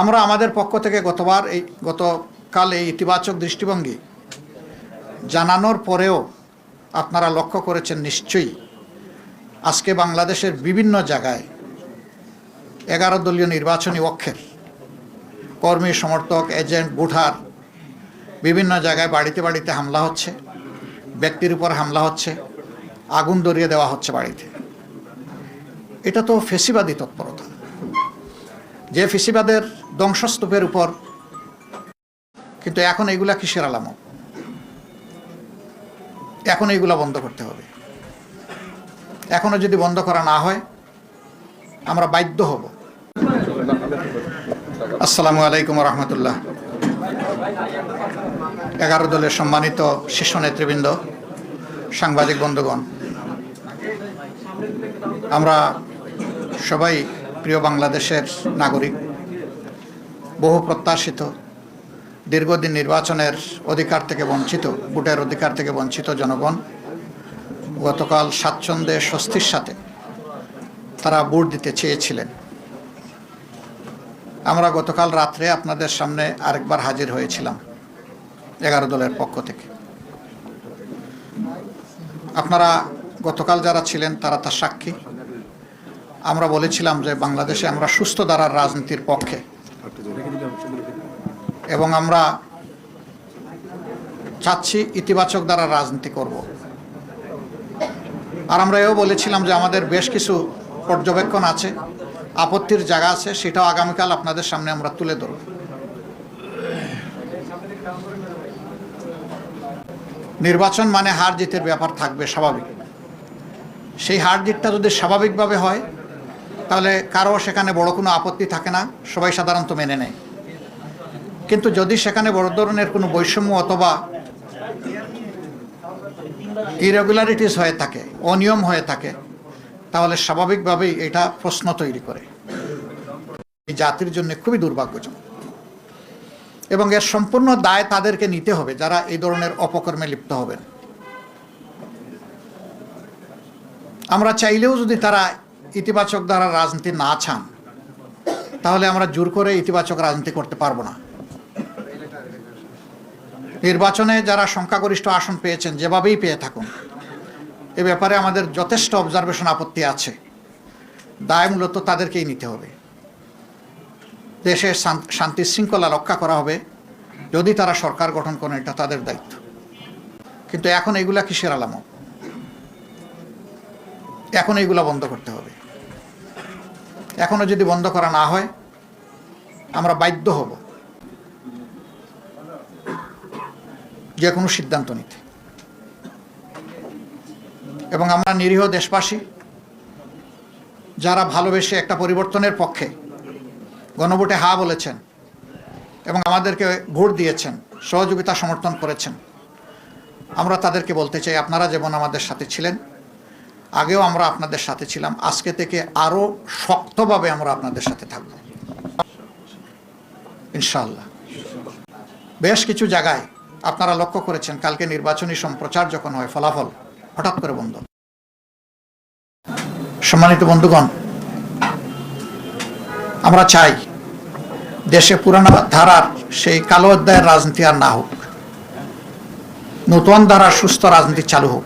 আমরা আমাদের পক্ষ থেকে গতবার এই, গতকাল এই ইতিবাচক দৃষ্টিভঙ্গি জানানোর পরেও আপনারা লক্ষ্য করেছেন নিশ্চয়ই। আজকে বাংলাদেশের বিভিন্ন জায়গায় এগারো দলীয় নির্বাচনী অক্ষের কর্মী, সমর্থক, এজেন্ট বুঠার বিভিন্ন জায়গায় বাড়িতে বাড়িতে হামলা হচ্ছে, ব্যক্তির উপর হামলা হচ্ছে, আগুন ধরিয়ে দেওয়া হচ্ছে বাড়িতে। এটা তো ফেসিবাদী তৎপরতা। যে ফেসিবাদের ধ্বংসস্তূপের উপর, কিন্তু এখন এগুলা কিসের আলামত? এখন এইগুলা বন্ধ করতে হবে। এখনও যদি বন্ধ করা না হয়, আমরা বাধ্য হব। আসসালামু আলাইকুম রহমতুল্লাহ। এগারো দলের সম্মানিত শীর্ষ নেতৃবৃন্দ, সাংবাদিক বন্ধুগণ, আমরা সবাই প্রিয় বাংলাদেশের নাগরিক, বহু প্রত্যাশিত, দীর্ঘদিন নির্বাচনের অধিকার থেকে বঞ্চিত, ভোটের অধিকার থেকে বঞ্চিত জনগণ, গতকাল স্বাচ্ছন্দ্যে স্বস্তির সাথে তারা ভোট দিতে চেয়েছিলেন। আমরা গতকাল রাত্রে আপনাদের সামনে আরেকবার হাজির হয়েছিলাম, এগারো দলের পক্ষ থেকে। আপনারা গতকাল যারা ছিলেন তারা তার সাক্ষী। আমরা বলেছিলাম যে বাংলাদেশে আমরা সুস্থ ধারার রাজনীতির পক্ষে। এবং আমরা চাচ্ছি ইতিবাচক দ্বারা রাজনীতি করব। আর আমরা এও বলেছিলাম যে আমাদের বেশ কিছু পর্যবেক্ষণ আছে, আপত্তির জায়গা আছে, সেটাও আগামীকাল আপনাদের সামনে আমরা তুলে ধরব। নির্বাচন মানে হার জিতের ব্যাপার থাকবে স্বাভাবিক। সেই হার জিতটা যদি স্বাভাবিকভাবে হয় তাহলে কারও সেখানে বড় কোনো আপত্তি থাকে না, সবাই সাধারণত মেনে নেয়। কিন্তু যদি সেখানে বড় ধরনের কোনো বৈষম্য অথবা ইরেগুলারিটিস হয়ে থাকে, অনিয়ম হয়ে থাকে, তাহলে স্বাভাবিকভাবেই এটা প্রশ্ন তৈরি করে। এই জাতির জন্য খুবই দুর্ভাগ্যজনক। এবং এর সম্পূর্ণ দায় তাদেরকে নিতে হবে, যারা এই ধরনের অপকর্মে লিপ্ত হবেন। আমরা চাইলেও যদি তারা ইতিবাচক দ্বারা রাজনীতি না চান, তাহলে আমরা জোর করে ইতিবাচক রাজনীতি করতে পারব না। নির্বাচনে যারা সংখ্যাগরিষ্ঠ আসন পেয়েছেন, যেভাবেই পেয়ে থাকুন, এ ব্যাপারে আমাদের যথেষ্ট অবজারভেশন আপত্তি আছে। দায় মূলত তাদেরকেই নিতে হবে। দেশের শান্তি শৃঙ্খলা রক্ষা করা হবে, যদি তারা সরকার গঠন করেন, এটা তাদের দায়িত্ব। কিন্তু এখন এগুলা কিসের আলামত? এখন এইগুলা বন্ধ করতে হবে। এখনও যদি বন্ধ করা না হয়, আমরা বাধ্য হব। যে কোনো সিদ্ধান্ত নিতে। এবং আমরা নিরীহ দেশবাসী, যারা ভালোবেসে একটা পরিবর্তনের পক্ষে গণভোটে হা বলেছেন এবং আমাদেরকে ভোট দিয়েছেন, সহযোগিতা সমর্থন করেছেন, আমরা তাদেরকে বলতে চাই, আপনারা যেমন আমাদের সাথে ছিলেন আগেও আমরা আপনাদের সাথে ছিলাম, আজকে থেকে আরও শক্তভাবে আমরা আপনাদের সাথে থাকব। ইনশাআল্লাহ। বেশ কিছু জায়গায় আপনারা লক্ষ্য করেছেন, কালকে নির্বাচনী সম্প্রচার যখন হয়, ফলাফল হঠাৎ করে বন্ধ। সম্মানিত বন্ধুগণ, আমরা চাই দেশে পুরানো ধারার সেই কালো অধ্যায়ের রাজনীতি আর না হোক, নতুন ধারার সুস্থ রাজনীতি চালু হোক।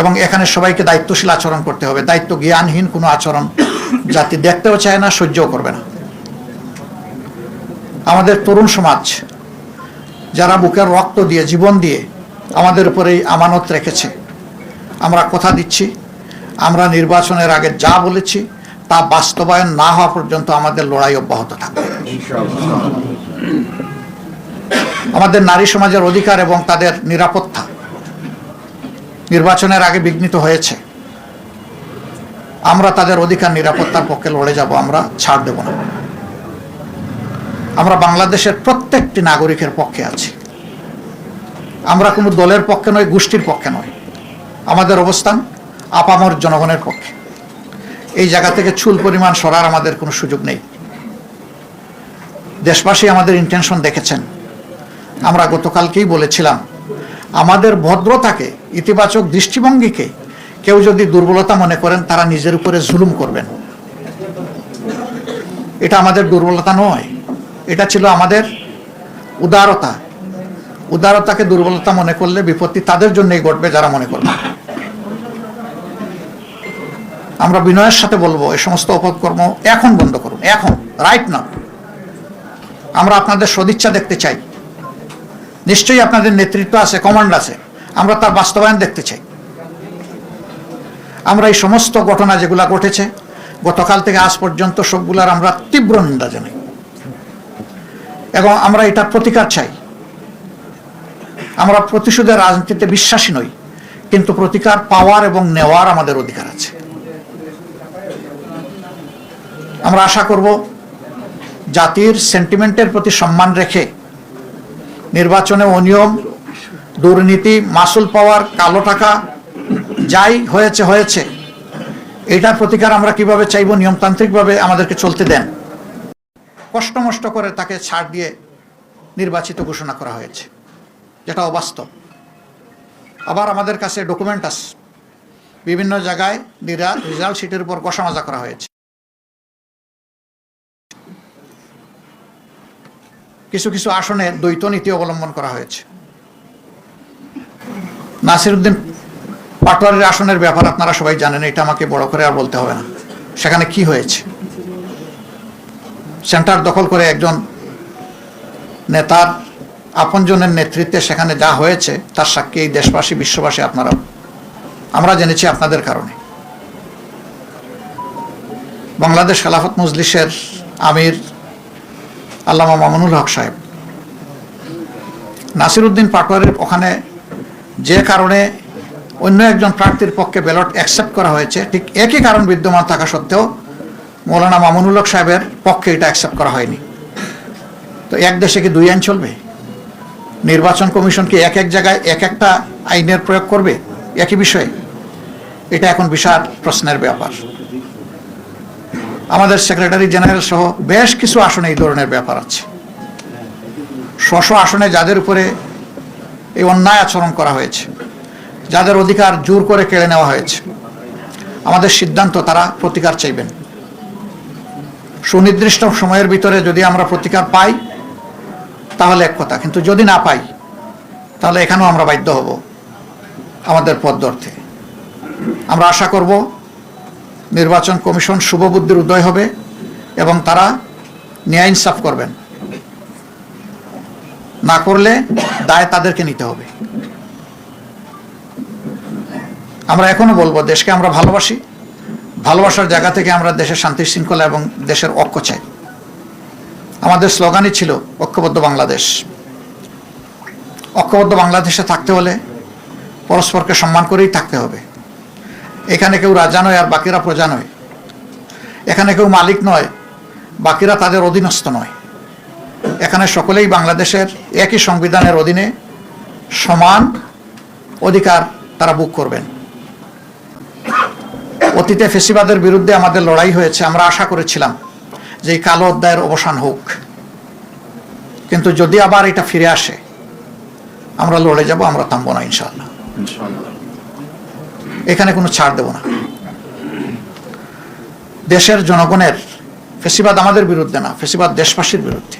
এবং এখানে সবাইকে দায়িত্বশীল আচরণ করতে হবে। দায়িত্ব জ্ঞানহীন কোনো আচরণ জাতি দেখতেও চায় না, সহ্যও করবে না। আমাদের তরুণ সমাজ, যারা বুকের রক্ত দিয়ে, জীবন দিয়ে আমাদের উপরে আমানত রেখেছে, আমরা কথা দিচ্ছি, আমরা নির্বাচনের আগে যা বলেছি তা বাস্তবায়ন না হওয়া পর্যন্ত আমাদের লড়াই অব্যাহত থাকবে। আমাদের নারী সমাজের অধিকার এবং তাদের নিরাপত্তা নির্বাচনের আগে বিঘ্নিত হয়েছে। আমরা তাদের অধিকার নিরাপত্তার পক্ষে লড়ে যাব, আমরা ছাড় দেব না। আমরা বাংলাদেশের প্রত্যেকটি নাগরিকের পক্ষে আছি। আমরা কোনো দলের পক্ষে নয়, গোষ্ঠীর পক্ষে নয়। আমাদের অবস্থান আপামর জনগণের পক্ষে। এই জায়গা থেকে চুল পরিমাণ সরার আমাদের কোনো সুযোগ নেই। দেশবাসী আমাদের ইন্টেনশন দেখেছেন। আমরা গতকালকেই বলেছিলাম আমাদের ভদ্রতাকে, ইতিবাচক দৃষ্টিভঙ্গিকে কেউ যদি দুর্বলতা মনে করেন, তারা নিজের উপরে জুলুম করবেন। এটা আমাদের দুর্বলতা নয়। এটা ছিল আমাদের উদারতা। উদারতাকে দুর্বলতা মনে করলে বিপত্তি তাদের জন্যই ঘটবে যারা মনে করবে। আমরা বিনয়ের সাথে বলব এই সমস্ত অপকর্ম এখন বন্ধ করুন, এখন রাইট না আমরা আপনাদের সদিচ্ছা দেখতে চাই। নিশ্চয়ই আপনাদের নেতৃত্ব আছে কমান্ড আছে। আমরা তার বাস্তবায়ন দেখতে চাই। আমরা এই সমস্ত ঘটনা যেগুলা ঘটেছে, গতকাল থেকে আজ পর্যন্ত সবগুলার আমরা তীব্র নিন্দা জানাই। এবং আমরা এটা প্রতিকার চাই। আমরা প্রতিশোধের রাজনীতিতে বিশ্বাসী নই, কিন্তু প্রতিকার পাওয়ার এবং নেওয়ার আমাদের অধিকার আছে। আমরা আশা করব জাতির সেন্টিমেন্টের প্রতি সম্মান রেখে নির্বাচনে অনিয়ম, দুর্নীতি, মাসুল পাওয়ার কালো টাকা, যাই হয়েছে হয়েছে। এটার প্রতিকার আমরা কীভাবে চাইব? নিয়মতান্ত্রিকভাবে আমাদেরকে চলতে দেন। কষ্ট মষ্ট করে তাকে ছাড় দিয়ে নির্বাচিত ঘোষণা করা হয়েছে, যেটা অবাস্তব। আবার আমাদের কাছে ডকুমেন্ট বিভিন্ন জায়গায় রেজাল্ট শিটের উপর কষামাজা করা হয়েছে। কিছু কিছু আসনে দ্বৈত নীতি অবলম্বন করা হয়েছে। নাসিরুদ্দিন পাটোয়ারির আসনের ব্যাপার আপনারা সবাই জানেন, এটা আমাকে বড় করে আর বলতে হবে না। সেখানে কি হয়েছে? সেন্টার দখল করে একজন নেতার আপনজনের নেতৃত্বে সেখানে যা হয়েছে, তার সাক্ষী এই দেশবাসী, বিশ্ববাসী আপনারা আমরা জেনেছি আপনাদের কারণে। বাংলাদেশ খেলাফত মজলিসের আমির আল্লামা মামুনুল হক সাহেব। নাসিরুদ্দিন পাটোয়ারির ওখানে যে কারণে অন্য একজন প্রার্থীর পক্ষে ব্যালট অ্যাকসেপ্ট করা হয়েছে, ঠিক একই কারণ বিদ্যমান থাকা সত্ত্বেও মৌলানা মামুনুল হক সাহেবের পক্ষে এটা অ্যাকসেপ্ট করা হয়নি। তো এক দেশে কি দুই আইন চলবে? নির্বাচন কমিশন কি এক এক জায়গায় এক একটা আইনের প্রয়োগ করবে? একই বিষয়ে? এটা এখন বিশাল প্রশ্নের ব্যাপার। আমাদের সেক্রেটারি জেনারেল সহ বেশ কিছু আসনে এই ধরনের ব্যাপার আছে। স্ব আসনে যাদের উপরে এই অন্যায় আচরণ করা হয়েছে, যাদের অধিকার জোর করে কেড়ে নেওয়া হয়েছে, আমাদের সিদ্ধান্ত তারা প্রতিকার চাইবেন। সুনির্দিষ্ট সময়ের ভিতরে যদি আমরা প্রতিকার পাই, তাহলে এক কথা, কিন্তু যদি না পাই, তাহলে এখানেও আমরা বাধ্য হব আমাদের পথ ধরতে। আমরা আশা করব নির্বাচন কমিশন শুভবুদ্ধির উদয় হবে এবং তারা ন্যায় ইনসাফ করবেন। না করলে দায় তাদেরকে নিতে হবে। আমরা এখনও বলব, দেশকে আমরা ভালোবাসি। ভালোবাসার জায়গা থেকে আমরা দেশের শান্তি শৃঙ্খলা এবং দেশের ঐক্য চাই। আমাদের স্লোগানই ছিল ঐক্যবদ্ধ বাংলাদেশ। ঐক্যবদ্ধ বাংলাদেশে থাকতে হলে পরস্পরকে সম্মান করেই থাকতে হবে। এখানে কেউ রাজা নয় আর বাকিরা প্রজা নয়। এখানে কেউ মালিক নয়, বাকিরা তাদের অধীনস্থ নয়। এখানে সকলেই বাংলাদেশের একই সংবিধানের অধীনে সমান অধিকার তারা বুক করবেন। অতীতে ফেসিবাদের বিরুদ্ধে আমাদের লড়াই হয়েছে, আমরা আশা করেছিলাম যে এই কালো অধ্যায়ের অবসান হোক। কিন্তু যদি আবার এটা ফিরে আসে, আমরা লড়ে যাব, আমরা থামবো না ইনশাল্লাহ এখানে কোনো ছাড় দেব না। দেশের জনগণের ফেসিবাদ আমাদের বিরুদ্ধে না, ফেসিবাদ দেশবাসীর বিরুদ্ধে।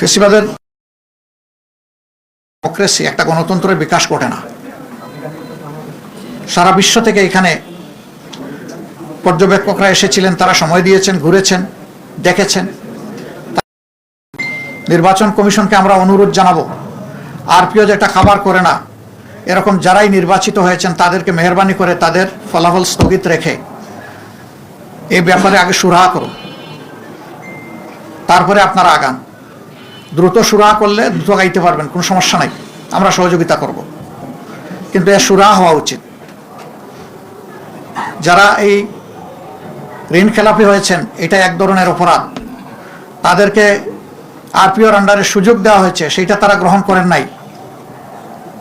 ফেসিবাদের ডেমোক্রেসি একটা গণতন্ত্রের বিকাশ ঘটে না। সারা বিশ্ব থেকে এখানে পর্যবেক্ষকরা এসেছিলেন, তারা সময় দিয়েছেন, ঘুরেছেন, দেখেছেন। নির্বাচন কমিশনকে আমরা অনুরোধ জানাব আরপিও যেটা খাবার করে না এরকম যারাই নির্বাচিত হয়েছেন, তাদেরকে মেহরবানি করে তাদের ফলাফল স্থগিত রেখে এই ব্যাপারে আগে সুরাহা করুন। তারপরে আপনারা আগান। দ্রুত সুরাহা করলে দ্রুত গাইতে পারবেন, কোনো সমস্যা নাই। আমরা সহযোগিতা করব। কিন্তু এর সুরাহা হওয়া উচিত। যারা এই ঋণ খেলাপি হয়েছেন, এটা এক ধরনের অপরাধ। তাদেরকে আরপিওর আন্ডারে সুযোগ দেওয়া হয়েছে, সেইটা তারা গ্রহণ করেন নাই।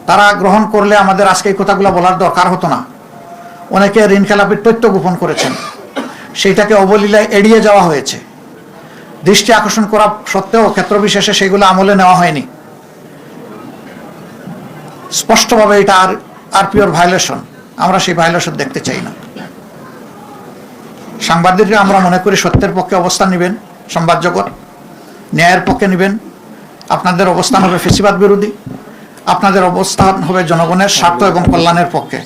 তারা গ্রহণ করলে আমাদের আজকে এই কথাগুলো বলার দরকার হতো না। অনেকে ঋণ খেলাপির তথ্য গোপন করেছেন। সেইটাকে অবলীলায় এড়িয়ে যাওয়া হয়েছে। দৃষ্টি আকর্ষণ করা সত্ত্বেও ক্ষেত্র বিশেষে সেগুলো আমলে নেওয়া হয়নি। স্পষ্টভাবে এটা আর আরপিওর ভায়োলেশন। আমরা সেই ভায়োলেশন দেখতে চাই না। সাংবাদিকরা আমরা মনে করি সত্যের পক্ষে অবস্থান নেবেন, সংবাদ জগৎ, ন্যায়ের পক্ষে নেবেন। আপনাদের অবস্থান হবে ফেসিবাদ বিরোধী। আপনাদের অবস্থান হবে জনগণের স্বার্থ এবং কল্যাণের পক্ষে।